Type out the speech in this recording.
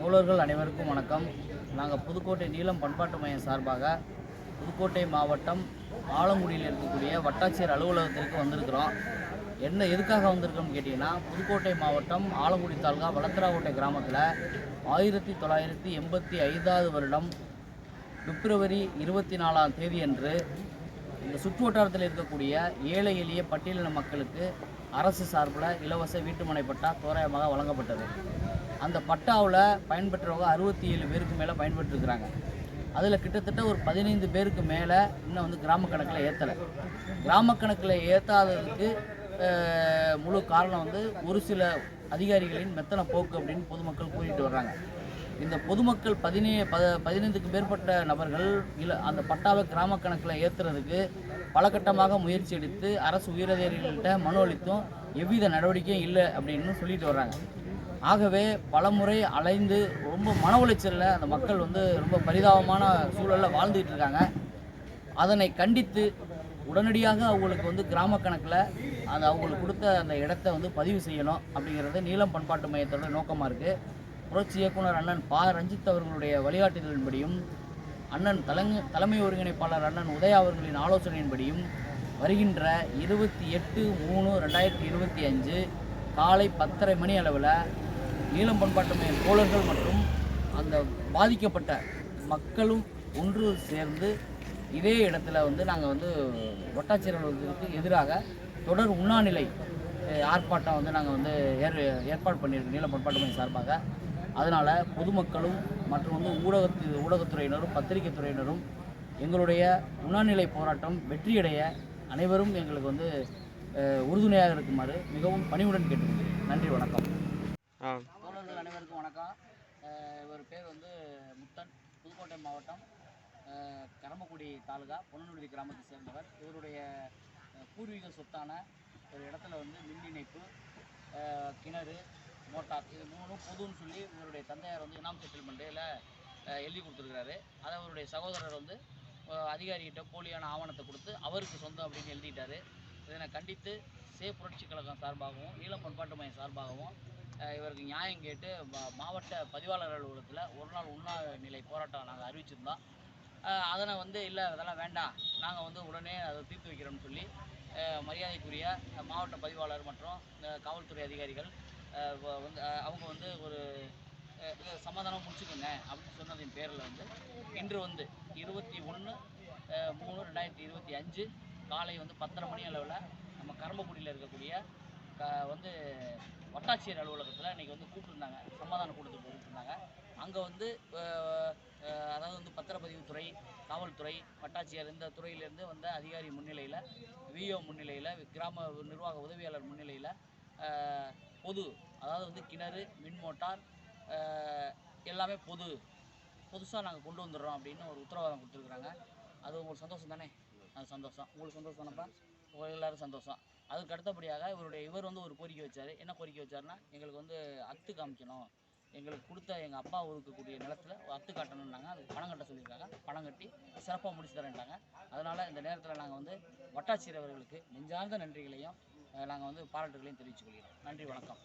தோழர்கள் அனைவருக்கும் வணக்கம். நாங்கள் புதுக்கோட்டை நீளம் பண்பாட்டு மையம் சார்பாக புதுக்கோட்டை மாவட்டம் ஆலங்குடியில் இருக்கக்கூடிய வட்டாட்சியர் அலுவலகத்திற்கு வந்திருக்கிறோம். என்ன எதுக்காக வந்திருக்கோம்னு கேட்டிங்கன்னா புதுக்கோட்டை மாவட்டம் ஆலங்குடி தாலுகா வளத்தராக்கோட்டை கிராமத்தில் ஆயிரத்தி தொள்ளாயிரத்தி எண்பத்தி ஐந்தாவது வருடம் பிப்ரவரி இருபத்தி நாலாம் தேதியன்று இந்த சுற்று வட்டாரத்தில் இருக்கக்கூடிய ஏழை எளிய பட்டியலின மக்களுக்கு அரசு சார்பில் இலவச வீட்டுமனை பட்டா தோராயமாக வழங்கப்பட்டது. அந்த பட்டாவில் பயன்பெற்றவங்க அறுபத்தி ஏழு பேருக்கு மேலே பயன்பெற்றிருக்கிறாங்க. அதில் கிட்டத்தட்ட ஒரு பதினைந்து பேருக்கு மேலே இன்னும் வந்து கிராம கணக்கில் ஏற்றலை கிராம கணக்கில் ஏற்றாததுக்கு முழு காரணம் வந்து ஒரு சில அதிகாரிகளின் மெத்தன போக்கு அப்படின்னு பொதுமக்கள் கூறிட்டு வர்றாங்க. இந்த பொதுமக்கள் பதினே ப பதினைந்துக்கு மேற்பட்ட நபர்கள் இல்லை அந்த பட்டாவை கிராம கணக்கில் ஏற்றுறதுக்கு பல கட்டமாக முயற்சி எடுத்து அரசு உயரதிகாரிகள்கிட்ட மனு அளித்தும் எவ்வித நடவடிக்கையும் இல்லை அப்படின்னு சொல்லிட்டு வர்றாங்க. ஆகவே பலமுறை அலைந்து ரொம்ப மன உளைச்சலில் அந்த மக்கள் வந்து ரொம்ப பரிதாபமான சூழலில் வாழ்ந்துகிட்டு இருக்காங்க. அதனை கண்டித்து உடனடியாக அவங்களுக்கு வந்து கிராம கணக்கில் அந்த அவங்களுக்கு கொடுத்த அந்த இடத்த வந்து பதிவு செய்யணும் அப்படிங்கிறது நீளம் பண்பாட்டு மையத்தோட நோக்கமாக இருக்குது புரட்சி இயக்குனர் அண்ணன் பா. ரஞ்சித் அவர்களுடைய வழிகாட்டுதலின்படியும் அண்ணன் தலைமை தலைமை ஒருங்கிணைப்பாளர் அண்ணன் உதயா அவர்களின் ஆலோசனையின்படியும் வருகின்ற இருபத்தி எட்டு மூணு ரெண்டாயிரத்தி இருபத்தி அஞ்சு காலை பத்தரை மணி அளவில் ஈழம் பண்பாட்டு மைய தோழர்கள் மற்றும் அந்த பாதிக்கப்பட்ட மக்களும் ஒன்று சேர்ந்து இதே இடத்துல வந்து நாங்கள் வந்து வட்டாட்சியர் எதிராக தொடர் உண்ணாநிலை ஆர்ப்பாட்டம் வந்து நாங்கள் வந்து ஏற் ஏற்பாடு பண்ணியிருக்கோம். நீள பண்பாட்டு மையம் சார்பாக. அதனால் பொதுமக்களும் மற்றும் வந்து ஊடகத்து ஊடகத்துறையினரும் பத்திரிகை துறையினரும் எங்களுடைய உண்ணாநிலை போராட்டம் வெற்றியடைய அனைவரும் எங்களுக்கு வந்து உறுதுணையாக இருக்குமாறு மிகவும் பணிவுடன் கேட்டுக்கொள்கிறேன். நன்றி வணக்கம். தோழர்கள் அனைவருக்கும் வணக்கம். இவர் பேர் வந்து முத்தன் புதுக்கோட்டை மாவட்டம் அஹ் கரம்பக்குடி தாலுகா பொன்னனுடி கிராமத்தை சேர்ந்தவர். இவருடைய பூர்வீக சொத்தான ஒரு இடத்துல வந்து மின் இணைப்பு கிணறு மோட்டார் இது மூணும் பொதுன்னு சொல்லி இவருடைய தந்தையார் வந்து இனாம் செட்டில்மெண்ட்டில் எழுதி கொடுத்துருக்கிறாரு. அதை அவருடைய சகோதரர் வந்து அதிகாரிகிட்ட போலியான ஆவணத்தை கொடுத்து அவருக்கு சொந்தம் அப்படின்னு எழுதிட்டாரு. இதனை கண்டித்து சே புரட்சி கழகம் சார்பாகவும் ஈழம் பண்பாட்டு மையம் சார்பாகவும் இவருக்கு நியாயம் கேட்டு மா- மாவட்ட பதிவாளர் அலுவலகத்தில் ஒரு நாள் உண்ணா நிலை போராட்டம் நாங்கள் அறிவிச்சிருந்தோம். அதனை வந்து இல்லை அதெல்லாம் வேண்டாம். நாங்கள் வந்து உடனே அதை தீர்த்து வைக்கிறோம்னு சொல்லி மரியாதைக்குரிய மாவட்ட பதிவாளர் மற்றும் காவல்துறை அதிகாரிகள் வந்து அவங்க வந்து ஒரு சமாதானமாக சமாதானம் முடிச்சுக்கோங்க அப்படின்னு சொன்னதின் பேரில் வந்து. இன்று வந்து இருபத்தி ஒன்று மூணு ரெண்டாயிரத்தி இருபத்தி அஞ்சு காலை வந்து பத்தரை மணி அளவில் நம்ம கரம்பக்குடியில் இருக்கக்கூடிய க வந்து வட்டாட்சியர் அலுவலகத்தில் இன்றைக்கி வந்து கூப்பிட்டுருந்தாங்க. சமாதான கூட்டத்துக்கு கூப்பிட்டுருந்தாங்க. அங்கே வந்து அதாவது வந்து பத்திரப்பதிவுத்துறை காவல்துறை வட்டாட்சியர் இந்த துறையிலேருந்து வந்த அதிகாரி முன்னிலையில் விஓ முன்னிலையில் கிராம நிர்வாக உதவியாளர் முன்னிலையில் பொது அதாவது வந்து கிணறு மின் மோட்டார் எல்லாமே பொது. புதுசாக நாங்கள் கொண்டு வந்துடுறோம் அப்படின்னு ஒரு உத்தரவாதம் கொடுத்துருக்குறாங்க. அது உங்களுக்கு சந்தோஷம் தானே? அது சந்தோஷம். உங்களுக்கு சந்தோஷம் தானப்பா? உங்கள் எல்லாரும் சந்தோஷம். அதுக்கு அடுத்தபடியாக இவருடைய இவர் வந்து ஒரு கோரிக்கை வச்சார். என்ன கோரிக்கை வச்சாருன்னா எங்களுக்கு வந்து அத்து காமிக்கணும். எங்களுக்கு கொடுத்த எங்கள் அப்பா இருக்கக்கூடிய நிலத்துல ஒரு அத்து காட்டணும்னாங்க. அதுக்கு பணம் கட்ட சொல்லியிருக்காங்க. பணம் கட்டி சிறப்பாக முடிச்சு தரேன்ட்டாங்க. அதனால் இந்த நேரத்தில் நாங்கள் வந்து வட்டாட்சியர் அவர்களுக்கு நெஞ்சார்ந்த நன்றிகளையும் நாங்கள் வந்து பாராட்டுகளையும் தெரிவித்துக் கொள்கிறோம். நன்றி வணக்கம்.